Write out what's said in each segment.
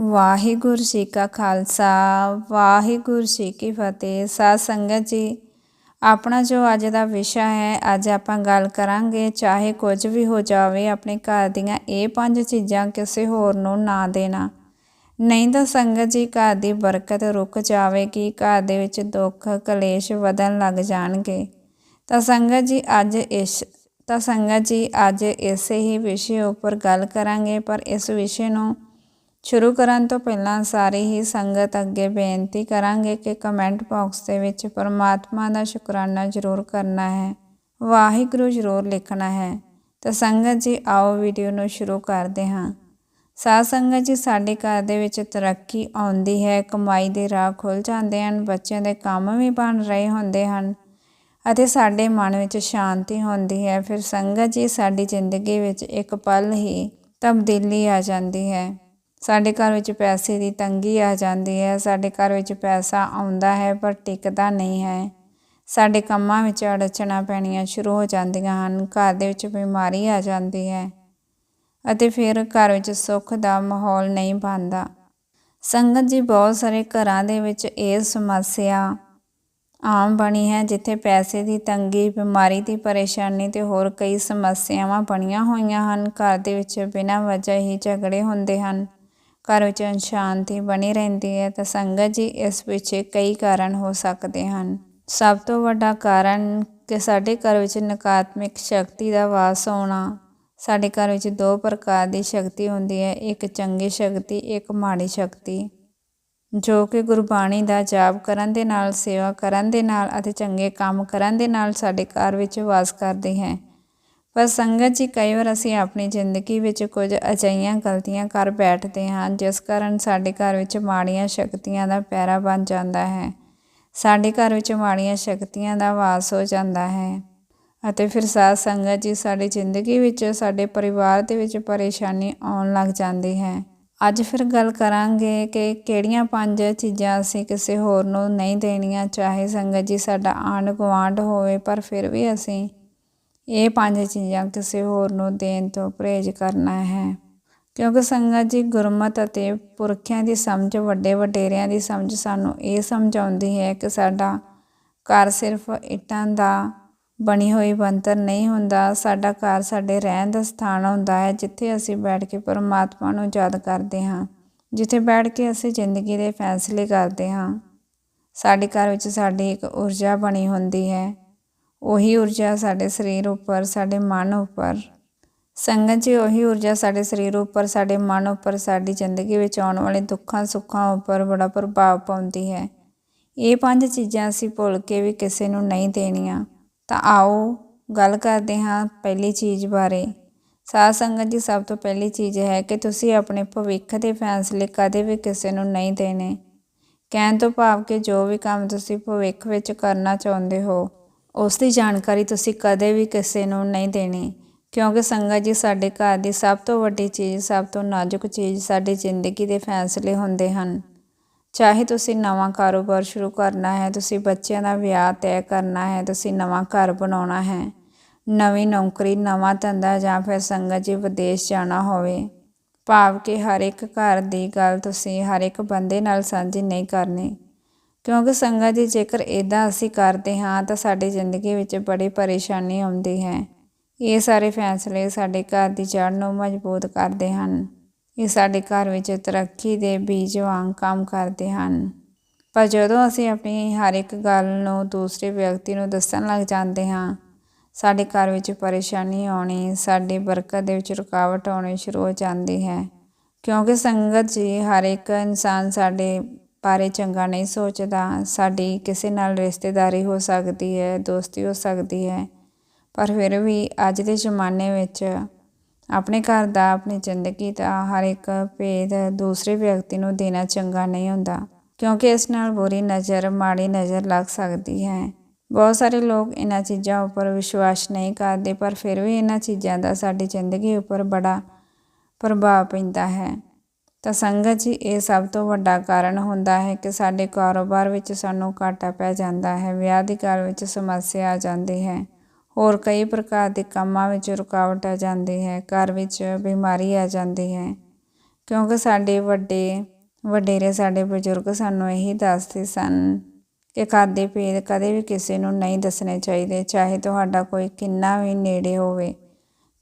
ਵਾਹਿਗੁਰੂ ਜੀ ਕਾ ਖਾਲਸਾ, ਵਾਹਿਗੁਰੂ ਜੀ ਕੀ ਫਤਿਹ। ਸਾਧ ਸੰਗਤ ਜੀ, ਆਪਣਾ ਜੋ ਅੱਜ ਦਾ ਵਿਸ਼ਾ ਹੈ, ਅੱਜ ਆਪਾਂ ਗੱਲ ਕਰਾਂਗੇ, ਚਾਹੇ ਕੁਝ ਵੀ ਹੋ ਜਾਵੇ, ਆਪਣੇ ਘਰ ਦੀਆਂ ਇਹ ਪੰਜ ਚੀਜ਼ਾਂ ਕਿਸੇ ਹੋਰ ਨੂੰ ਨਾ ਦੇਣਾ। ਨਹੀਂ ਤਾਂ ਸੰਗਤ ਜੀ, ਘਰ ਦੀ ਬਰਕਤ ਰੁਕ ਜਾਵੇਗੀ, ਘਰ ਦੇ ਵਿੱਚ ਦੁੱਖ, ਕਲੇਸ਼ ਵਧਣ ਲੱਗ ਜਾਣਗੇ। ਤਾਂ ਸੰਗਤ ਜੀ, ਅੱਜ ਇਸ, ਤਾਂ ਸੰਗਤ ਜੀ, ਅੱਜ ਇਸੇ ਹੀ ਵਿਸ਼ੇ ਉੱਪਰ ਗੱਲ ਕਰਾਂਗੇ, ਪਰ ਇਸ ਵਿਸ਼ੇ ਨੂੰ ਸ਼ੁਰੂ ਕਰਨ ਤੋਂ ਪਹਿਲਾਂ ਸਾਰੇ ਹੀ ਸੰਗਤ ਅੱਗੇ ਬੇਨਤੀ ਕਰਾਂਗੇ ਕਿ ਕਮੈਂਟ ਬਾਕਸ ਦੇ ਵਿੱਚ ਪਰਮਾਤਮਾ ਦਾ ਸ਼ੁਕਰਾਨਾ ਜ਼ਰੂਰ ਕਰਨਾ ਹੈ। ਵਾਹਿਗੁਰੂ ਜ਼ਰੂਰ ਲਿਖਣਾ ਹੈ। ਤਾਂ ਸੰਗਤ ਜੀ, ਆਓ ਵੀਡੀਓ ਨੂੰ ਸ਼ੁਰੂ ਕਰਦੇ ਹਾਂ। ਸਾਧ ਸੰਗਤ ਜੀ, ਸਾਡੇ ਘਰ ਦੇ ਵਿੱਚ ਤਰੱਕੀ ਆਉਂਦੀ ਹੈ, ਕਮਾਈ ਦੇ ਰਾਹ ਖੁੱਲ ਜਾਂਦੇ ਹਨ, ਬੱਚਿਆਂ ਦੇ ਕੰਮ ਵੀ ਬਣ ਰਹੇ ਹੁੰਦੇ ਹਨ ਅਤੇ ਸਾਡੇ ਮਨ ਵਿੱਚ ਸ਼ਾਂਤੀ ਹੁੰਦੀ ਹੈ। ਫਿਰ ਸੰਗਤ ਜੀ, ਸਾਡੀ ਜ਼ਿੰਦਗੀ ਵਿੱਚ ਇੱਕ ਪਲ ਹੀ ਤਬਦੀਲੀ ਆ ਜਾਂਦੀ ਹੈ। ਸਾਡੇ ਘਰ ਵਿੱਚ ਪੈਸੇ ਦੀ ਤੰਗੀ ਆ ਜਾਂਦੀ ਹੈ, ਸਾਡੇ ਘਰ ਵਿੱਚ ਪੈਸਾ ਆਉਂਦਾ ਹੈ ਪਰ ਟਿਕਦਾ ਨਹੀਂ ਹੈ। ਸਾਡੇ ਕੰਮਾਂ ਵਿੱਚ ਅੜਚਣਾ ਪੈਣੀਆਂ ਸ਼ੁਰੂ ਹੋ ਜਾਂਦੀਆਂ ਹਨ, ਘਰ ਦੇ ਵਿੱਚ ਬਿਮਾਰੀ ਆ ਜਾਂਦੀ ਹੈ ਅਤੇ ਫਿਰ ਘਰ ਵਿੱਚ ਸੁੱਖ ਦਾ ਮਾਹੌਲ ਨਹੀਂ ਬਣਦਾ। ਸੰਗਤ ਜੀ ਬਹੁਤ ਸਾਰੇ ਘਰਾਂ ਦੇ ਵਿੱਚ ਇਹ ਸਮੱਸਿਆ ਆਮ ਬਣੀ ਹੈ, ਜਿੱਥੇ ਪੈਸੇ ਦੀ ਤੰਗੀ, ਬਿਮਾਰੀ ਦੀ ਪਰੇਸ਼ਾਨੀ ਤੇ ਹੋਰ ਕਈ ਸਮੱਸਿਆਵਾਂ ਬਣੀਆਂ ਹੋਈਆਂ ਹਨ। ਘਰ ਦੇ ਵਿੱਚ ਬਿਨਾਂ ਵਜ੍ਹਾ ਹੀ ਝਗੜੇ ਹੁੰਦੇ ਹਨ। ਘਰ ਵਿੱਚ ਅਨਸ਼ਾਂਤੀ ਬਣੀ ਰਹਿੰਦੀ ਹੈ ਤਾਂ ਸੰਗਤ ਜੀ ਇਸ ਪਿੱਛੇ ਕਈ ਕਾਰਨ ਹੋ ਸਕਦੇ ਹਨ। ਸਭ ਤੋਂ ਵੱਡਾ ਕਾਰਨ ਕਿ ਸਾਡੇ ਘਰ ਵਿੱਚ ਨਕਾਰਾਤਮਕ ਸ਼ਕਤੀ ਦਾ ਵਾਸ ਹੋਣਾ। ਸਾਡੇ ਘਰ ਵਿੱਚ ਦੋ ਪ੍ਰਕਾਰ ਦੀ ਸ਼ਕਤੀ ਹੁੰਦੀ ਹੈ, ਇੱਕ ਚੰਗੀ ਸ਼ਕਤੀ, ਇੱਕ ਮਾੜੀ ਸ਼ਕਤੀ। ਜੋ ਕਿ ਗੁਰਬਾਣੀ ਦਾ ਜਾਪ ਕਰਨ ਦੇ ਨਾਲ, ਸੇਵਾ ਕਰਨ ਦੇ ਨਾਲ ਅਤੇ ਚੰਗੇ ਕੰਮ ਕਰਨ ਦੇ ਨਾਲ ਸਾਡੇ ਘਰ ਵਿੱਚ ਵਾਸ ਕਰਦੀ ਹੈ। ਪਰ ਸੰਗਤ ਜੀ ਕਈ ਵਾਰ ਅਸੀਂ ਆਪਣੀ ਜ਼ਿੰਦਗੀ ਵਿੱਚ ਕੁਝ ਅਜਿਹੀਆਂ ਗਲਤੀਆਂ ਕਰ ਬੈਠਦੇ ਹਾਂ, ਜਿਸ ਕਾਰਨ ਸਾਡੇ ਘਰ ਵਿੱਚ ਮਾੜੀਆਂ ਸ਼ਕਤੀਆਂ ਦਾ ਪੈਰਾ ਬਣ ਜਾਂਦਾ ਹੈ। ਸਾਡੇ ਘਰ ਵਿੱਚ ਮਾੜੀਆਂ ਸ਼ਕਤੀਆਂ ਦਾ ਵਾਸ ਹੋ ਜਾਂਦਾ ਹੈ ਅਤੇ ਫਿਰ ਸਾਧ ਸੰਗਤ ਜੀ ਸਾਡੀ ਜ਼ਿੰਦਗੀ ਵਿੱਚ, ਸਾਡੇ ਪਰਿਵਾਰ ਦੇ ਵਿੱਚ ਪਰੇਸ਼ਾਨੀ ਆਉਣ ਲੱਗ ਜਾਂਦੀ ਹੈ। ਅੱਜ ਫਿਰ ਗੱਲ ਕਰਾਂਗੇ ਕਿ ਕਿਹੜੀਆਂ ਪੰਜ ਚੀਜ਼ਾਂ ਅਸੀਂ ਕਿਸੇ ਹੋਰ ਨੂੰ ਨਹੀਂ ਦੇਣੀਆਂ, ਚਾਹੇ ਸੰਗਤ ਜੀ ਸਾਡਾ ਆਂਢ ਗੁਆਂਢ ਹੋਵੇ, ਪਰ ਫਿਰ ਵੀ ਅਸੀਂ ਇਹ ਪੰਜ ਚੀਜ਼ਾਂ ਕਿਸੇ ਹੋਰ ਨੂੰ ਦੇਣ ਤੋਂ ਪਰਹੇਜ਼ ਕਰਨਾ ਹੈ। ਕਿਉਂਕਿ ਸੰਗਤ ਜੀ ਗੁਰਮਤ ਅਤੇ ਪੁਰਖਿਆਂ ਦੀ ਸਮਝ, ਵੱਡੇ ਵਡੇਰਿਆਂ ਦੀ ਸਮਝ ਸਾਨੂੰ ਇਹ ਸਮਝਾਉਂਦੀ ਹੈ ਕਿ ਸਾਡਾ ਘਰ ਸਿਰਫ ਇੱਟਾਂ ਦਾ ਬਣੀ ਹੋਈ ਬੰਤਰ ਨਹੀਂ ਹੁੰਦਾ, ਸਾਡਾ ਘਰ ਸਾਡੇ ਰਹਿਣ ਦਾ ਸਥਾਨ ਹੁੰਦਾ ਹੈ, ਜਿੱਥੇ ਅਸੀਂ ਬੈਠ ਕੇ ਪਰਮਾਤਮਾ ਨੂੰ ਯਾਦ ਕਰਦੇ ਹਾਂ, ਜਿੱਥੇ ਬੈਠ ਕੇ ਅਸੀਂ ਜ਼ਿੰਦਗੀ ਦੇ ਫੈਸਲੇ ਕਰਦੇ ਹਾਂ। ਸਾਡੇ ਘਰ ਵਿੱਚ ਸਾਡੀ ਇੱਕ ਊਰਜਾ ਬਣੀ ਹੁੰਦੀ ਹੈ। ਉਹੀ ਊਰਜਾ ਸਾਡੇ ਸਰੀਰ ਉੱਪਰ, ਸਾਡੇ ਮਨ ਉੱਪਰ। ਸੰਗਤ ਜੀ, ਉਹੀ ਊਰਜਾ ਸਾਡੇ ਸਰੀਰ ਉੱਪਰ, ਸਾਡੇ ਮਨ ਉੱਪਰ, ਸਾਡੀ ਜ਼ਿੰਦਗੀ ਵਿੱਚ ਆਉਣ ਵਾਲੇ ਦੁੱਖਾਂ, ਸੁੱਖਾਂ ਉੱਪਰ ਬੜਾ ਪ੍ਰਭਾਵ ਪਾਉਂਦੀ ਹੈ। ਇਹ ਪੰਜ ਚੀਜ਼ਾਂ ਅਸੀਂ ਭੁੱਲ ਕੇ ਵੀ ਕਿਸੇ ਨੂੰ ਨਹੀਂ ਦੇਣੀਆਂ। ਤਾਂ ਆਓ ਗੱਲ ਕਰਦੇ ਹਾਂ ਪਹਿਲੀ ਚੀਜ਼ ਬਾਰੇ। ਸਾਧ ਸੰਗਤ ਜੀ, ਸਭ ਤੋਂ ਪਹਿਲੀ ਚੀਜ਼ ਹੈ ਕਿ ਤੁਸੀਂ ਆਪਣੇ ਭਵਿੱਖ ਦੇ ਫੈਸਲੇ ਕਦੇ ਵੀ ਕਿਸੇ ਨੂੰ ਨਹੀਂ ਦੇਣੇ। ਕਹਿਣ ਤੋਂ ਭਾਵ ਕਿ ਜੋ ਵੀ ਕੰਮ ਤੁਸੀਂ ਭਵਿੱਖ ਵਿੱਚ ਕਰਨਾ ਚਾਹੁੰਦੇ ਹੋ ਉਸ ਦੀ ਜਾਣਕਾਰੀ ਤੁਸੀਂ ਕਦੇ ਵੀ ਕਿਸੇ ਨੂੰ ਨਹੀਂ ਦੇਣੀ, ਕਿਉਂਕਿ ਸੰਗਤ ਜੀ ਸਾਡੇ ਘਰ ਦੀ ਸਭ ਤੋਂ ਵੱਡੀ ਚੀਜ਼, ਸਭ ਤੋਂ ਨਾਜ਼ੁਕ ਚੀਜ਼ ਸਾਡੀ ਜ਼ਿੰਦਗੀ ਦੇ ਫੈਸਲੇ ਹੁੰਦੇ ਹਨ। ਚਾਹੇ ਤੁਸੀਂ ਨਵਾਂ ਕਾਰੋਬਾਰ ਸ਼ੁਰੂ ਕਰਨਾ ਹੈ, ਤੁਸੀਂ ਬੱਚਿਆਂ ਦਾ ਵਿਆਹ ਤੈਅ ਕਰਨਾ ਹੈ, ਤੁਸੀਂ ਨਵਾਂ ਘਰ ਬਣਾਉਣਾ ਹੈ, ਨਵੀਂ ਨੌਕਰੀ, ਨਵਾਂ ਧੰਦਾ ਜਾਂ ਫਿਰ ਸੰਗਤ ਜੀ ਵਿਦੇਸ਼ ਜਾਣਾ ਹੋਵੇ, ਭਾਵ ਕਿ ਹਰ ਇੱਕ ਘਰ ਦੀ ਗੱਲ ਤੁਸੀਂ ਹਰ ਇੱਕ ਬੰਦੇ ਨਾਲ ਸਾਂਝੀ ਨਹੀਂ ਕਰਨੀ। ਕਿਉਂਕਿ ਸੰਗਤ ਜੀ ਜੇਕਰ ਇਦਾਂ ਅਸੀਂ ਕਰਦੇ ਹਾਂ ਤਾਂ ਸਾਡੀ ਜ਼ਿੰਦਗੀ ਵਿੱਚ ਬੜੀ ਪਰੇਸ਼ਾਨੀ ਆਉਂਦੀ ਹੈ। ਇਹ ਸਾਰੇ ਫੈਸਲੇ ਸਾਡੇ ਘਰ ਦੀ ਜੜ ਨੂੰ ਮਜ਼ਬੂਤ ਕਰਦੇ ਹਨ। ਇਹ ਸਾਡੇ ਘਰ ਵਿੱਚ ਤਰੱਕੀ ਦੇ ਬੀਜ ਵਾਂਗ ਕੰਮ ਕਰਦੇ ਹਨ। ਪਰ ਜਦੋਂ ਅਸੀਂ ਆਪਣੀ ਹਰ ਇੱਕ ਗੱਲ ਨੂੰ ਦੂਸਰੇ ਵਿਅਕਤੀ ਨੂੰ ਦੱਸਣ ਲੱਗ ਜਾਂਦੇ ਹਾਂ, ਸਾਡੇ ਘਰ ਵਿੱਚ ਪਰੇਸ਼ਾਨੀ ਆਉਣੀ, ਸਾਡੀ ਬਰਕਤ ਦੇ ਵਿੱਚ ਰੁਕਾਵਟ ਆਉਣੀ ਸ਼ੁਰੂ ਹੋ ਜਾਂਦੀ ਹੈ। ਕਿਉਂਕਿ ਸੰਗਤ ਜੀ ਹਰ ਇੱਕ ਇਨਸਾਨ ਸਾਡੇ ਬਾਰੇ ਚੰਗਾ ਨਹੀਂ ਸੋਚਦਾ, ਸਾਡੀ ਕਿਸੇ ਨਾਲ ਰਿਸ਼ਤੇਦਾਰੀ ਹੋ ਸਕਦੀ ਹੈ, ਦੋਸਤੀ ਹੋ ਸਕਦੀ ਹੈ। ਪਰ ਫਿਰ ਵੀ ਅੱਜ ਦੇ ਜ਼ਮਾਨੇ ਵਿੱਚ ਆਪਣੇ ਘਰ ਦਾ, ਆਪਣੀ ਜ਼ਿੰਦਗੀ ਦਾ ਹਰ ਇੱਕ ਭੇਦ ਦੂਸਰੇ ਵਿਅਕਤੀ ਨੂੰ ਦੇਣਾ ਚੰਗਾ ਨਹੀਂ ਹੁੰਦਾ, ਕਿਉਂਕਿ ਇਸ ਨਾਲ ਬੁਰੀ ਨਜ਼ਰ, ਮਾੜੀ ਨਜ਼ਰ ਲੱਗ ਸਕਦੀ ਹੈ। ਬਹੁਤ ਸਾਰੇ ਲੋਕ ਇਹਨਾਂ ਚੀਜ਼ਾਂ ਉੱਪਰ ਵਿਸ਼ਵਾਸ ਨਹੀਂ ਕਰਦੇ, ਪਰ ਫਿਰ ਵੀ ਇਹਨਾਂ ਚੀਜ਼ਾਂ ਦਾ ਸਾਡੀ ਜ਼ਿੰਦਗੀ ਉੱਪਰ ਬੜਾ ਪ੍ਰਭਾਵ ਪੈਂਦਾ ਹੈ। ਤਾਂ ਸੰਗਤ ਜੀ, ਇਹ ਸਭ ਤੋਂ ਵੱਡਾ ਕਾਰਨ ਹੁੰਦਾ ਹੈ ਕਿ ਸਾਡੇ ਕਾਰੋਬਾਰ ਵਿੱਚ ਸਾਨੂੰ ਘਾਟਾ ਪੈ ਜਾਂਦਾ ਹੈ, ਵਿਆਹ ਦੀ ਗੱਲ ਵਿੱਚ ਸਮੱਸਿਆ ਆ ਜਾਂਦੀ ਹੈ। ਹੋਰ ਕਈ ਪ੍ਰਕਾਰ ਦੇ ਕੰਮਾਂ ਵਿੱਚ ਰੁਕਾਵਟ ਆ ਜਾਂਦੀ ਹੈ, ਘਰ ਵਿੱਚ ਬਿਮਾਰੀ ਆ ਜਾਂਦੀ ਹੈ। ਕਿਉਂਕਿ ਸਾਡੇ ਵੱਡੇ, ਵਡੇਰੇ ਸਾਡੇ ਬਜ਼ੁਰਗ ਸਾਨੂੰ ਇਹੀ ਦੱਸਦੇ ਸਨ ਕਿ ਘਰ ਦੇ ਭੇਦ ਕਦੇ ਵੀ ਕਿਸੇ ਨੂੰ ਨਹੀਂ ਦੱਸਣੇ ਚਾਹੀਦੇ, ਚਾਹੇ ਤੁਹਾਡਾ ਕੋਈ ਕਿੰਨਾ ਵੀ ਨੇੜੇ ਹੋਵੇ।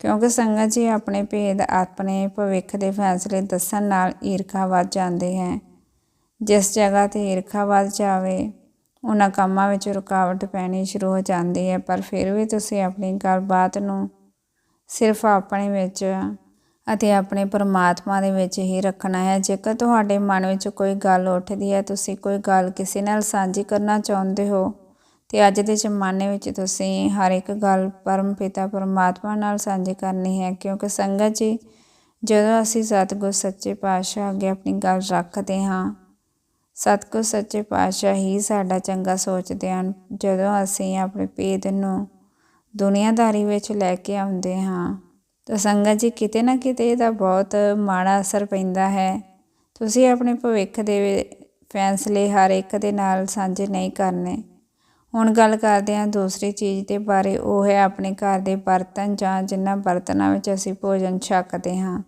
ਕਿਉਂਕਿ ਸੰਗਤ ਜੀ ਆਪਣੇ ਭੇਦ, ਆਪਣੇ ਭਵਿੱਖ ਦੇ ਫੈਸਲੇ ਦੱਸਣ ਨਾਲ ਈਰਖਾ ਵੱਧ ਜਾਂਦੇ ਹੈ। ਜਿਸ ਜਗ੍ਹਾ ਤੇ ਈਰਖਾ ਵੱਧ ਜਾਵੇ, ਉਹਨਾਂ ਕੰਮਾਂ ਵਿੱਚ ਰੁਕਾਵਟ ਪੈਣੀ ਸ਼ੁਰੂ ਹੋ ਜਾਂਦੀ ਹੈ। ਪਰ ਫਿਰ ਵੀ ਤੁਸੀਂ ਆਪਣੀ ਗੱਲਬਾਤ ਨੂੰ ਸਿਰਫ ਆਪਣੇ ਵਿੱਚ ਅਤੇ ਆਪਣੇ ਪਰਮਾਤਮਾ ਦੇ ਵਿੱਚ ਹੀ ਰੱਖਣਾ ਹੈ। ਜੇਕਰ ਤੁਹਾਡੇ ਮਨ ਵਿੱਚ ਕੋਈ ਗੱਲ ਉੱਠਦੀ ਹੈ, ਤੁਸੀਂ ਕੋਈ ਗੱਲ ਕਿਸੇ ਨਾਲ ਸਾਂਝੀ ਕਰਨਾ ਚਾਹੁੰਦੇ ਹੋ ਤੇ ਅੱਜ ਦੇ ਜ਼ਮਾਨੇ ਵਿੱਚ ਤੁਸੀਂ ਹਰ ਇੱਕ ਗੱਲ ਪਰਮ ਪਿਤਾ ਪਰਮਾਤਮਾ ਨਾਲ ਸਾਂਝੀ ਕਰਨੀ ਹੈ, ਕਿਉਂਕਿ ਸੰਗਤ ਜੀ, ਜਦੋਂ ਅਸੀਂ ਸਤਿਗੁਰ ਸੱਚੇ ਪਾਤਸ਼ਾਹ ਅੱਗੇ ਆਪਣੀ ਗੱਲ ਰੱਖਦੇ ਹਾਂ, ਸਤਿਗੁਰ ਸੱਚੇ ਪਾਤਸ਼ਾਹ ਹੀ ਸਾਡਾ ਚੰਗਾ ਸੋਚਦੇ ਹਨ। ਜਦੋਂ ਅਸੀਂ ਆਪਣੇ ਭੇਦ ਨੂੰ ਦੁਨੀਆਦਾਰੀ ਵਿੱਚ ਲੈ ਕੇ ਆਉਂਦੇ ਹਾਂ, ਤਾਂ ਸੰਗਤ ਜੀ ਕਿਤੇ ਨਾ ਕਿਤੇ ਇਹਦਾ ਬਹੁਤ ਮਾੜਾ ਅਸਰ ਪੈਂਦਾ ਹੈ। ਤੁਸੀਂ ਆਪਣੇ ਭਵਿੱਖ ਦੇ ਫੈਸਲੇ ਹਰ ਇੱਕ ਦੇ ਨਾਲ ਸਾਂਝੇ ਨਹੀਂ ਕਰਨੇ। ਹੁਣ ਗੱਲ ਕਰਦੇ ਹਾਂ ਦੂਸਰੀ ਚੀਜ਼ ਦੇ ਬਾਰੇ, ਉਹ ਹੈ ਆਪਣੇ ਘਰ ਦੇ ਬਰਤਨ ਜਾਂ ਜਿਨ੍ਹਾਂ ਬਰਤਨਾਂ ਵਿੱਚ ਅਸੀਂ ਭੋਜਨ ਛਕਦੇ ਹਾਂ।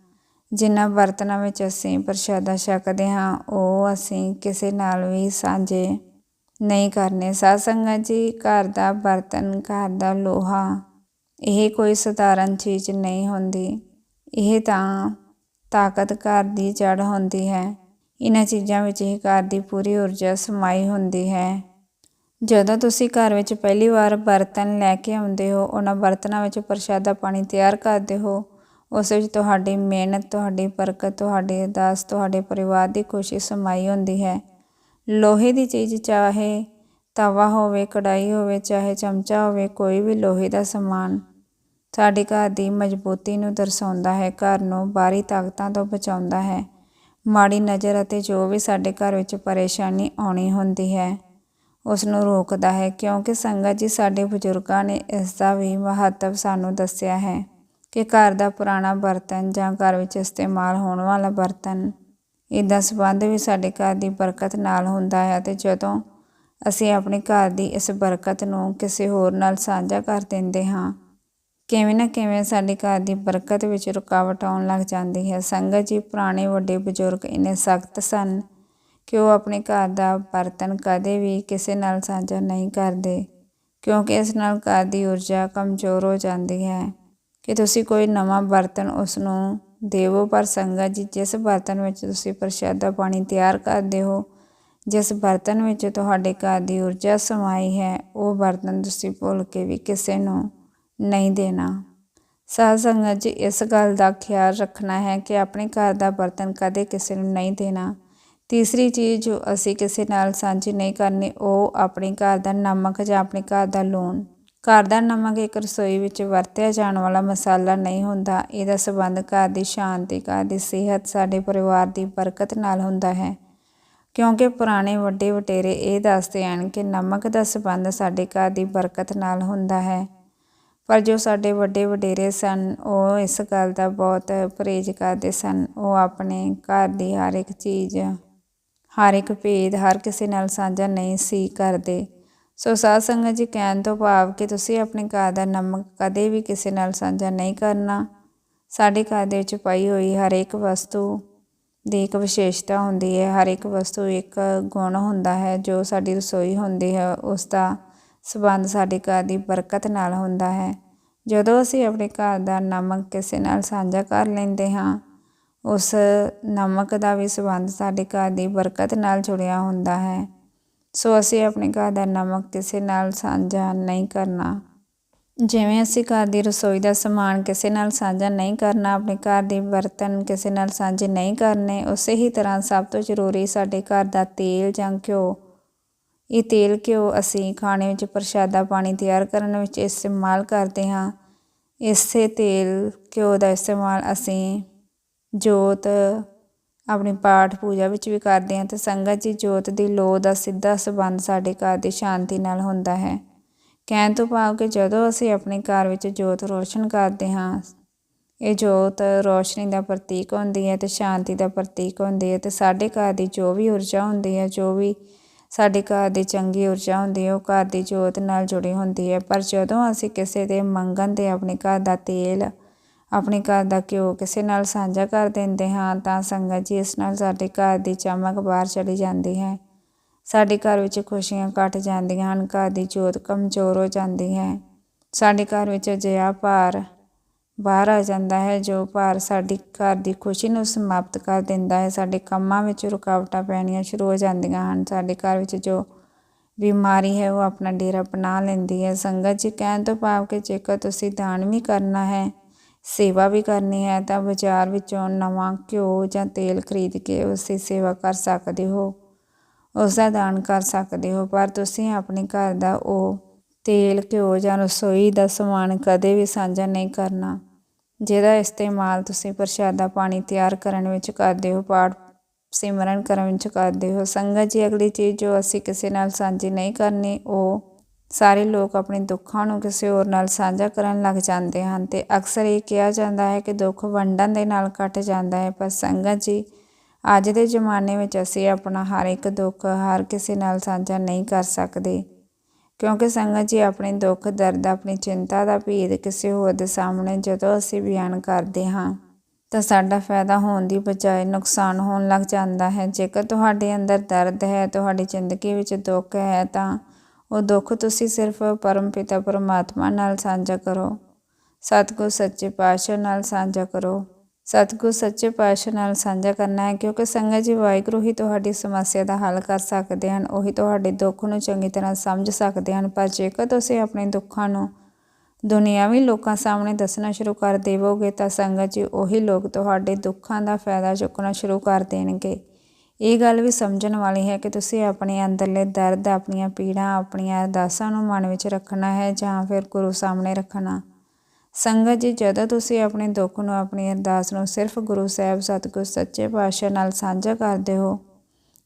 ਜਿਨ੍ਹਾਂ ਬਰਤਨਾਂ ਵਿੱਚ ਅਸੀਂ ਪ੍ਰਸ਼ਾਦਾ ਛਕਦੇ ਹਾਂ, ਉਹ ਅਸੀਂ ਕਿਸੇ ਨਾਲ ਵੀ ਸਾਂਝੇ ਨਹੀਂ ਕਰਨੇ। ਸਾਧ ਸੰਗਤ ਜੀ, ਘਰ ਦਾ ਬਰਤਨ, ਘਰ ਦਾ ਲੋਹਾ, ਇਹ ਕੋਈ ਸਧਾਰਨ ਚੀਜ਼ ਨਹੀਂ ਹੁੰਦੀ। ਇਹ ਤਾਂ ਤਾਕਤ ਘਰ ਦੀ ਜੜ ਹੁੰਦੀ ਹੈ। ਇਹਨਾਂ ਚੀਜ਼ਾਂ ਵਿੱਚ ਹੀ ਘਰ ਦੀ ਪੂਰੀ ਊਰਜਾ ਸਮਾਈ ਹੁੰਦੀ ਹੈ। ਜਦੋਂ ਤੁਸੀਂ ਘਰ ਵਿੱਚ ਪਹਿਲੀ ਵਾਰ ਬਰਤਨ ਲੈ ਕੇ ਆਉਂਦੇ ਹੋ, ਉਹਨਾਂ ਬਰਤਨਾਂ ਵਿੱਚ ਪ੍ਰਸ਼ਾਦਾ ਪਾਣੀ ਤਿਆਰ ਕਰਦੇ ਹੋ, ਉਸ ਵਿੱਚ ਤੁਹਾਡੀ ਮਿਹਨਤ, ਤੁਹਾਡੀ ਬਰਕਤ, ਤੁਹਾਡੀ ਅਰਦਾਸ ਤੁਹਾਡੇ ਪਰਿਵਾਰ ਦੀ ਖੁਸ਼ੀ ਸਮਾਈ ਹੁੰਦੀ ਹੈ। ਲੋਹੇ ਦੀ ਚੀਜ਼ ਚਾਹੇ ਤਵਾ ਹੋਵੇ ਕੜਾਈ ਹੋਵੇ, ਚਾਹੇ ਚਮਚਾ ਹੋਵੇ, ਕੋਈ ਵੀ ਲੋਹੇ ਦਾ ਸਮਾਨ ਸਾਡੇ ਘਰ ਦੀ ਮਜ਼ਬੂਤੀ ਨੂੰ ਦਰਸਾਉਂਦਾ ਹੈ, ਘਰ ਨੂੰ ਬਾਹਰੀ ਤਾਕਤਾਂ ਤੋਂ ਬਚਾਉਂਦਾ ਹੈ। ਮਾੜੀ ਨਜ਼ਰ ਅਤੇ ਜੋ ਵੀ ਸਾਡੇ ਘਰ ਵਿੱਚ ਪਰੇਸ਼ਾਨੀ ਆਉਣੀ ਹੁੰਦੀ ਹੈ ਉਸ ਨੂੰ ਰੋਕਦਾ ਹੈ ਕਿਉਂਕਿ ਸੰਗਤ ਜੀ ਸਾਡੇ ਬਜ਼ੁਰਗਾਂ ਨੇ ਇਸ ਦਾ ਵੀ ਮਹੱਤਵ ਸਾਨੂੰ ਦੱਸਿਆ ਹੈ ਕਿ ਘਰ ਦਾ ਪੁਰਾਣਾ ਬਰਤਨ ਜਾਂ ਘਰ ਵਿੱਚ ਇਸਤੇਮਾਲ ਹੋਣ ਵਾਲਾ ਬਰਤਨ, ਇਹਦਾ ਸੰਬੰਧ ਵੀ ਸਾਡੇ ਘਰ ਦੀ ਬਰਕਤ ਨਾਲ ਹੁੰਦਾ ਹੈ ਤੇ ਜਦੋਂ ਅਸੀਂ ਆਪਣੇ ਘਰ ਦੀ ਇਸ ਬਰਕਤ ਨੂੰ ਕਿਸੇ ਹੋਰ ਨਾਲ ਸਾਂਝਾ ਕਰ ਦਿੰਦੇ ਹਾਂ, ਕਿਵੇਂ ਨਾ ਕਿਵੇਂ ਸਾਡੇ ਘਰ ਦੀ ਬਰਕਤ ਵਿੱਚ ਰੁਕਾਵਟ ਆਉਣ ਲੱਗ ਜਾਂਦੀ ਹੈ। ਸੰਗਤ ਜੀ, ਪੁਰਾਣੇ ਵੱਡੇ ਬਜ਼ੁਰਗ ਇੰਨੇ ਸਖਤ ਸਨ ਕਿ ਉਹ ਆਪਣੇ ਘਰ ਦਾ ਬਰਤਨ ਕਦੇ ਵੀ ਕਿਸੇ ਨਾਲ ਸਾਂਝਾ ਨਹੀਂ ਕਰਦੇ, ਕਿਉਂਕਿ ਇਸ ਨਾਲ ਘਰ ਦੀ ਊਰਜਾ ਕਮਜ਼ੋਰ ਹੋ ਜਾਂਦੀ ਹੈ। ਕਿ ਤੁਸੀਂ ਕੋਈ ਨਵਾਂ ਬਰਤਨ ਉਸ ਨੂੰ ਦੇਵੋ, ਪਰ ਸੰਗਤ ਜੀ, ਜਿਸ ਬਰਤਨ ਵਿੱਚ ਤੁਸੀਂ ਪ੍ਰਸ਼ਾਦਾ ਪਾਣੀ ਤਿਆਰ ਕਰਦੇ ਹੋ, ਜਿਸ ਬਰਤਨ ਵਿੱਚ ਤੁਹਾਡੇ ਘਰ ਦੀ ਊਰਜਾ ਸਮਾਈ ਹੈ, ਉਹ ਬਰਤਨ ਤੁਸੀਂ ਭੁੱਲ ਕੇ ਵੀ ਕਿਸੇ ਨੂੰ ਨਹੀਂ ਦੇਣਾ। ਸਾਧ ਸੰਗਤ ਜੀ, ਇਸ ਗੱਲ ਦਾ ਖਿਆਲ ਰੱਖਣਾ ਹੈ ਕਿ ਆਪਣੇ ਘਰ ਦਾ ਬਰਤਨ ਕਦੇ ਕਿਸੇ ਨੂੰ ਨਹੀਂ ਦੇਣਾ। ਤੀਸਰੀ ਚੀਜ਼ ਜੋ ਅਸੀਂ ਕਿਸੇ ਨਾਲ ਸਾਂਝੀ ਨਹੀਂ ਕਰਨੀ, ਉਹ ਆਪਣੇ ਘਰ ਦਾ ਨਮਕ ਜਾਂ ਆਪਣੇ ਘਰ ਦਾ ਲੂਣ। ਘਰ ਦਾ ਨਮਕ ਇੱਕ ਰਸੋਈ ਵਿੱਚ ਵਰਤਿਆ ਜਾਣ ਵਾਲਾ ਮਸਾਲਾ ਨਹੀਂ ਹੁੰਦਾ। ਇਹਦਾ ਸਬੰਧ ਘਰ ਦੀ ਸ਼ਾਂਤੀ ਘਰ ਦੀ ਸਿਹਤ, ਸਾਡੇ ਪਰਿਵਾਰ ਦੀ ਬਰਕਤ ਨਾਲ ਹੁੰਦਾ ਹੈ। ਕਿਉਂਕਿ ਪੁਰਾਣੇ ਵੱਡੇ ਵਟੇਰੇ ਇਹ ਦੱਸਦੇ ਹਨ ਕਿ ਨਮਕ ਦਾ ਸਬੰਧ ਸਾਡੇ ਘਰ ਦੀ ਬਰਕਤ ਨਾਲ ਹੁੰਦਾ ਹੈ। ਪਰ ਜੋ ਸਾਡੇ ਵੱਡੇ ਵਡੇਰੇ ਸਨ, ਉਹ ਇਸ ਗੱਲ ਦਾ ਬਹੁਤ ਪਰਹੇਜ਼ ਕਰਦੇ ਸਨ। ਉਹ ਆਪਣੇ ਘਰ ਦੀ ਹਰ ਇੱਕ ਚੀਜ਼ ਹਰ ਇੱਕ ਭੇਦ ਹਰ ਕਿਸੇ ਨਾਲ ਸਾਂਝਾ ਨਹੀਂ ਸੀ ਕਰਦੇ। ਸੋ ਸਾਧ ਸੰਗਤ ਜੀ ਕਹਿਣ ਤੋਂ ਭਾਵ ਕਿ ਤੁਸੀਂ ਆਪਣੇ ਘਰ ਦਾ ਨਮਕ ਕਦੇ ਵੀ ਕਿਸੇ ਨਾਲ ਸਾਂਝਾ ਨਹੀਂ ਕਰਨਾ। ਸਾਡੇ ਘਰ ਦੇ ਵਿੱਚ ਪਾਈ ਹੋਈ ਹਰ ਇੱਕ ਵਸਤੂ ਦੀ ਇੱਕ ਵਿਸ਼ੇਸ਼ਤਾ ਹੁੰਦੀ ਹੈ। ਹਰ ਇੱਕ ਵਸਤੂ ਇੱਕ ਗੁਣ ਹੁੰਦਾ ਹੈ। ਜੋ ਸਾਡੀ ਰਸੋਈ ਹੁੰਦੀ ਹੈ, ਉਸ ਦਾ ਸਬੰਧ ਸਾਡੇ ਘਰ ਦੀ ਬਰਕਤ ਨਾਲ ਹੁੰਦਾ ਹੈ। ਜਦੋਂ ਅਸੀਂ ਆਪਣੇ ਘਰ ਦਾ ਨਮਕ ਕਿਸੇ ਨਾਲ ਸਾਂਝਾ ਕਰ ਲੈਂਦੇ ਹਾਂ ਉਸ ਨਮਕ ਦਾ ਵੀ ਸਬੰਧ ਸਾਡੇ ਘਰ ਦੀ ਬਰਕਤ ਨਾਲ ਜੁੜਿਆ ਹੁੰਦਾ ਹੈ। ਸੋ ਅਸੀਂ ਆਪਣੇ ਘਰ ਦਾ ਨਮਕ ਕਿਸੇ ਨਾਲ ਸਾਂਝਾ ਨਹੀਂ ਕਰਨਾ। ਜਿਵੇਂ ਅਸੀਂ ਘਰ ਦੀ ਰਸੋਈ ਦਾ ਸਮਾਨ ਕਿਸੇ ਨਾਲ ਸਾਂਝਾ ਨਹੀਂ ਕਰਨਾ, ਆਪਣੇ ਘਰ ਦੇ ਬਰਤਨ ਕਿਸੇ ਨਾਲ ਸਾਂਝੇ ਨਹੀਂ ਕਰਨੇ, ਉਸੇ ਹੀ ਤਰ੍ਹਾਂ ਸਭ ਤੋਂ ਜ਼ਰੂਰੀ ਸਾਡੇ ਘਰ ਦਾ ਤੇਲ ਜਾਂ ਘਿਓ। ਇਹ ਤੇਲ ਘਿਓ ਅਸੀਂ ਖਾਣੇ ਵਿੱਚ ਪ੍ਰਸ਼ਾਦਾ ਪਾਣੀ ਤਿਆਰ ਕਰਨ ਵਿੱਚ ਇਸਤੇਮਾਲ ਕਰਦੇ ਹਾਂ। ਇਸੇ ਤੇਲ ਘਿਓ ਦਾ ਇਸਤੇਮਾਲ ਅਸੀਂ ਜੋਤ ਆਪਣੀ ਪਾਠ ਪੂਜਾ ਵਿੱਚ ਵੀ ਕਰਦੇ ਹਾਂ ਅਤੇ ਸੰਗਤ ਜੀ ਜੋਤ ਦੀ ਲੋ ਦਾ ਸਿੱਧਾ ਸਬੰਧ ਸਾਡੇ ਘਰ ਦੀ ਸ਼ਾਂਤੀ ਨਾਲ ਹੁੰਦਾ ਹੈ। ਕਹਿਣ ਤੋਂ ਭਾਵ ਕਿ ਜਦੋਂ ਅਸੀਂ ਆਪਣੇ ਘਰ ਵਿੱਚ ਜੋਤ ਰੋਸ਼ਨ ਕਰਦੇ ਹਾਂ, ਇਹ ਜੋਤ ਰੋਸ਼ਨੀ ਦਾ ਪ੍ਰਤੀਕ ਹੁੰਦੀ ਹੈ ਤੇ ਸ਼ਾਂਤੀ ਦਾ ਪ੍ਰਤੀਕ ਹੁੰਦੀ ਹੈ ਤੇ ਸਾਡੇ ਘਰ ਦੀ ਜੋ ਵੀ ਊਰਜਾ ਹੁੰਦੀ ਹੈ, ਜੋ ਵੀ ਸਾਡੇ ਘਰ ਦੀ ਚੰਗੀ ਊਰਜਾ ਹੁੰਦੀ ਹੈ, ਉਹ ਘਰ ਦੀ ਜੋਤ ਨਾਲ ਜੁੜੀ ਹੁੰਦੀ ਹੈ। ਪਰ ਜਦੋਂ ਅਸੀਂ ਕਿਸੇ ਦੇ ਮੰਗਣ 'ਤੇ ਆਪਣੇ ਘਰ ਦਾ ਤੇਲ ਆਪਣੇ ਘਰ ਦਾ ਘਿਓ ਕਿਸੇ ਨਾਲ ਸਾਂਝਾ ਕਰ ਦਿੰਦੇ ਹਾਂ ਤਾਂ ਸੰਗਤ ਜੀ ਇਸ ਨਾਲ ਸਾਡੇ ਘਰ ਦੀ ਚਮਕ ਬਾਹਰ ਚਲੀ ਜਾਂਦੀ ਹੈ। ਸਾਡੇ ਘਰ ਵਿੱਚ ਖੁਸ਼ੀਆਂ ਘਟ ਜਾਂਦੀਆਂ ਹਨ, ਘਰ ਦੀ ਜੋਤ ਕਮਜ਼ੋਰ ਹੋ ਜਾਂਦੀ ਹੈ। ਸਾਡੇ ਘਰ ਵਿੱਚ ਅਜਿਹਾ ਭਾਰ ਬਾਹਰ ਆ ਜਾਂਦਾ ਹੈ, ਜੋ ਭਾਰ ਸਾਡੀ ਘਰ ਦੀ ਖੁਸ਼ੀ ਨੂੰ ਸਮਾਪਤ ਕਰ ਦਿੰਦਾ ਹੈ। ਸਾਡੇ ਕੰਮਾਂ ਵਿੱਚ ਰੁਕਾਵਟਾਂ ਪੈਣੀਆਂ ਸ਼ੁਰੂ ਹੋ ਜਾਂਦੀਆਂ ਹਨ। ਸਾਡੇ ਘਰ ਵਿੱਚ ਜੋ ਬਿਮਾਰੀ ਹੈ, ਉਹ ਆਪਣਾ ਡੇਰਾ ਬਣਾ ਲੈਂਦੀ ਹੈ। ਸੰਗਤ ਜੀ ਕਹਿਣ ਤੋਂ ਭਾਵ ਕਿ ਜੇਕਰ ਤੁਸੀਂ ਦਾਨ ਵੀ ਕਰਨਾ ਹੈ ਸੇਵਾ ਵੀ ਕਰਨੀ ਹੈ ਤਾਂ ਬਾਜ਼ਾਰ ਵਿੱਚੋਂ ਨਵਾਂ ਘਿਓ ਜਾਂ ਤੇਲ ਖਰੀਦ ਕੇ ਉਸ ਦੀ ਸੇਵਾ ਕਰ ਸਕਦੇ ਹੋ। ਉਸ ਦਾ ਦਾਨ ਕਰ ਸਕਦੇ ਹੋ, ਪਰ ਤੁਸੀਂ ਆਪਣੇ ਘਰ ਦਾ ਉਹ ਤੇਲ, ਘਿਓ ਜਾਂ ਰਸੋਈ ਦਾ ਸਮਾਨ ਕਦੇ ਵੀ ਸਾਂਝਾ ਨਹੀਂ ਕਰਨਾ, ਜਿਹਦਾ ਇਸਤੇਮਾਲ ਤੁਸੀਂ ਪ੍ਰਸ਼ਾਦਾ ਪਾਣੀ ਤਿਆਰ ਕਰਨ ਵਿੱਚ ਕਰਦੇ ਹੋ, ਪਾਠ ਸਿਮਰਨ ਕਰਨ ਵਿੱਚ ਕਰਦੇ ਹੋ। ਸੰਗਤ ਜੀ, ਅਗਲੀ ਚੀਜ਼ ਜੋ ਅਸੀਂ ਕਿਸੇ ਨਾਲ ਸਾਂਝੀ ਨਹੀਂ ਕਰਨੀ, ਉਹ ਸਾਰੇ ਲੋਕ ਆਪਣੇ ਦੁੱਖਾਂ ਨੂੰ ਕਿਸੇ ਹੋਰ ਨਾਲ ਸਾਂਝਾ ਕਰਨ ਲੱਗ ਜਾਂਦੇ ਹਨ ਤੇ ਅਕਸਰ ਇਹ ਕਿਹਾ ਜਾਂਦਾ ਹੈ ਕਿ ਦੁੱਖ ਵੰਡਣ ਦੇ ਨਾਲ ਕੱਟ ਜਾਂਦਾ ਹੈ, ਪਰ ਸੰਗਤ ਜੀ, ਅੱਜ ਦੇ ਜ਼ਮਾਨੇ ਵਿੱਚ ਅਸੀਂ ਆਪਣਾ ਹਰ ਇੱਕ ਦੁੱਖ ਹਰ ਕਿਸੇ ਨਾਲ ਸਾਂਝਾ ਨਹੀਂ ਕਰ ਸਕਦੇ। ਕਿਉਂਕਿ ਸੰਗਤ ਜੀ ਆਪਣੇ ਦੁੱਖ, ਦਰਦ, ਆਪਣੀ ਚਿੰਤਾ ਦਾ ਭੇਦ ਕਿਸੇ ਹੋਰ ਦੇ ਸਾਹਮਣੇ ਜਦੋਂ ਅਸੀਂ ਬਿਆਨ ਕਰਦੇ ਹਾਂ, ਤਾਂ ਸਾਡਾ ਫਾਇਦਾ ਹੋਣ ਦੀ ਬਜਾਏ ਨੁਕਸਾਨ ਹੋਣ ਲੱਗ ਜਾਂਦਾ ਹੈ। ਜੇਕਰ ਤੁਹਾਡੇ ਅੰਦਰ ਦਰਦ ਹੈ, ਤੁਹਾਡੀ ਜ਼ਿੰਦਗੀ ਵਿੱਚ ਦੁੱਖ ਹੈ, ਤਾਂ ਉਹ ਦੁੱਖ ਤੁਸੀਂ ਸਿਰਫ ਪਰਮ ਪਿਤਾ ਪਰਮਾਤਮਾ ਨਾਲ ਸਾਂਝਾ ਕਰੋ। ਸਤਿਗੁਰ ਸੱਚੇ ਪਾਤਸ਼ਾਹ ਨਾਲ ਸਾਂਝਾ ਕਰੋ। ਸਤਿਗੁਰ ਸੱਚੇ ਪਾਤਸ਼ਾਹ ਨਾਲ ਸਾਂਝਾ ਕਰਨਾ ਹੈ ਕਿਉਂਕਿ ਸੰਗਤ ਜੀ ਵਾਹਿਗੁਰੂ ਹੀ ਤੁਹਾਡੀ ਸਮੱਸਿਆ ਦਾ ਹੱਲ ਕਰ ਸਕਦੇ ਹਨ, ਉਹੀ ਤੁਹਾਡੇ ਦੁੱਖ ਨੂੰ ਚੰਗੀ ਤਰ੍ਹਾਂ ਸਮਝ ਸਕਦੇ ਹਨ। ਪਰ ਜੇਕਰ ਤੁਸੀਂ ਆਪਣੇ ਦੁੱਖਾਂ ਨੂੰ ਦੁਨਿਆਵੀ ਲੋਕਾਂ ਸਾਹਮਣੇ ਦੱਸਣਾ ਸ਼ੁਰੂ ਕਰ ਦੇਵੋਗੇ ਤਾਂ ਸੰਗਤ ਜੀ ਉਹੀ ਲੋਕ ਤੁਹਾਡੇ ਦੁੱਖਾਂ ਦਾ ਫਾਇਦਾ ਚੁੱਕਣਾ ਸ਼ੁਰੂ ਕਰ ਦੇਣਗੇ। ਇਹ ਗੱਲ ਵੀ ਸਮਝਣ ਵਾਲੀ ਹੈ ਕਿ ਤੁਸੀਂ ਆਪਣੇ ਅੰਦਰਲੇ ਦਰਦ, ਆਪਣੀਆਂ ਪੀੜਾਂ, ਆਪਣੀਆਂ ਅਰਦਾਸਾਂ ਨੂੰ ਮਨ ਵਿੱਚ ਰੱਖਣਾ ਹੈ ਜਾਂ ਫਿਰ ਗੁਰੂ ਸਾਹਮਣੇ ਰੱਖਣਾ। ਸੰਗਤ ਜੀ, ਜਦੋਂ ਤੁਸੀਂ ਆਪਣੇ ਦੁੱਖ ਨੂੰ, ਆਪਣੀ ਅਰਦਾਸ ਨੂੰ ਸਿਰਫ ਗੁਰੂ ਸਾਹਿਬ, ਸਤਿਗੁਰ, ਸੱਚੇ ਪਾਤਸ਼ਾਹ ਨਾਲ ਸਾਂਝਾ ਕਰਦੇ ਹੋ,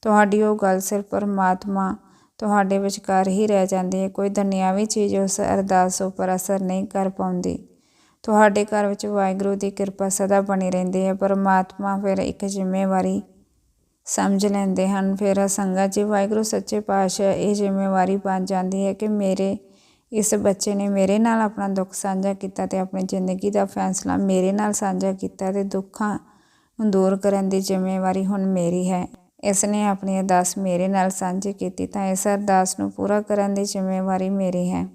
ਤੁਹਾਡੀ ਉਹ ਗੱਲ ਸਿਰਫ ਪਰਮਾਤਮਾ ਤੁਹਾਡੇ ਵਿਚਕਾਰ ਹੀ ਰਹਿ ਜਾਂਦੀ ਹੈ। ਕੋਈ ਦੁਨਿਆਵੀ ਚੀਜ਼ ਉਸ ਅਰਦਾਸ ਉੱਪਰ ਅਸਰ ਨਹੀਂ ਕਰ ਪਾਉਂਦੀ। ਤੁਹਾਡੇ ਘਰ ਵਿੱਚ ਵਾਹਿਗੁਰੂ ਦੀ ਕਿਰਪਾ ਸਦਾ ਬਣੀ ਰਹਿੰਦੀ ਹੈ। ਪਰਮਾਤਮਾ ਫਿਰ ਇੱਕ ਜ਼ਿੰਮੇਵਾਰੀ ਸਮਝ ਲੈਂਦੇ ਹਨ। ਫਿਰ ਸੰਗਤ ਜੀ, ਵਾਹਿਗੁਰੂ, ਸੱਚੇ ਪਾਤਸ਼ਾਹ, ਇਹ ਜ਼ਿੰਮੇਵਾਰੀ ਬਣ ਜਾਂਦੀ ਹੈ ਕਿ ਮੇਰੇ, ਇਸ ਬੱਚੇ ਨੇ ਮੇਰੇ ਨਾਲ ਆਪਣਾ ਦੁੱਖ ਸਾਂਝਾ ਕੀਤਾ ਤੇ ਆਪਣੀ ਜ਼ਿੰਦਗੀ ਦਾ ਫੈਸਲਾ ਮੇਰੇ ਨਾਲ ਸਾਂਝਾ ਕੀਤਾ ਤੇ ਦੁੱਖਾਂ ਨੂੰ ਦੂਰ ਕਰਨ ਦੀ ਜ਼ਿੰਮੇਵਾਰੀ ਹੁਣ ਮੇਰੀ ਹੈ। ਇਸ ਨੇ ਆਪਣੀ ਅਰਦਾਸ ਮੇਰੇ ਨਾਲ ਸਾਂਝੀ ਕੀਤੀ ਤਾਂ ਇਸ ਅਰਦਾਸ ਨੂੰ ਪੂਰਾ ਕਰਨ ਦੀ ਜ਼ਿੰਮੇਵਾਰੀ ਮੇਰੀ ਹੈ।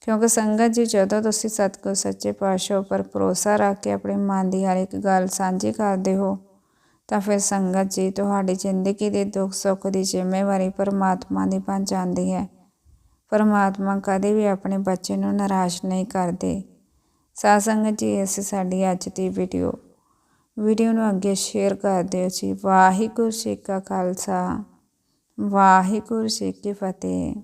ਕਿਉਂਕਿ ਸੰਗਤ ਜੀ, ਜਦੋਂ ਤੁਸੀਂ ਸਤਿਗੁਰ, ਸੱਚੇ ਪਾਤਸ਼ਾਹ ਉੱਪਰ ਭਰੋਸਾ ਰੱਖ ਕੇ ਆਪਣੇ ਮਨ ਦੀ ਹਰ ਇੱਕ ਗੱਲ ਸਾਂਝੀ ਕਰਦੇ ਹੋ ਤਾਂ ਫਿਰ ਸੰਗਤ ਜੀ ਤੁਹਾਡੀ ਜ਼ਿੰਦਗੀ ਦੇ ਦੁੱਖ ਸੁੱਖ ਦੀ ਜ਼ਿੰਮੇਵਾਰੀ ਪਰਮਾਤਮਾ ਦੀ ਬਣ ਜਾਂਦੀ ਹੈ। ਪਰਮਾਤਮਾ ਕਦੇ ਵੀ ਆਪਣੇ ਬੱਚੇ ਨੂੰ ਨਿਰਾਸ਼ ਨਹੀਂ ਕਰਦੇ। ਸਾਧ ਸੰਗਤ ਜੀ, ਇਸ ਸਾਡੀ ਅੱਜ ਦੀ ਵੀਡੀਓ। ਵੀਡੀਓ ਨੂੰ ਅੱਗੇ ਸ਼ੇਅਰ ਕਰ ਦਿਓ ਜੀ। ਵਾਹਿਗੁਰੂ ਜੀ ਕਾ ਖਾਲਸਾ। ਵਾਹਿਗੁਰੂ ਜੀ ਕੀ ਫਤਿਹ।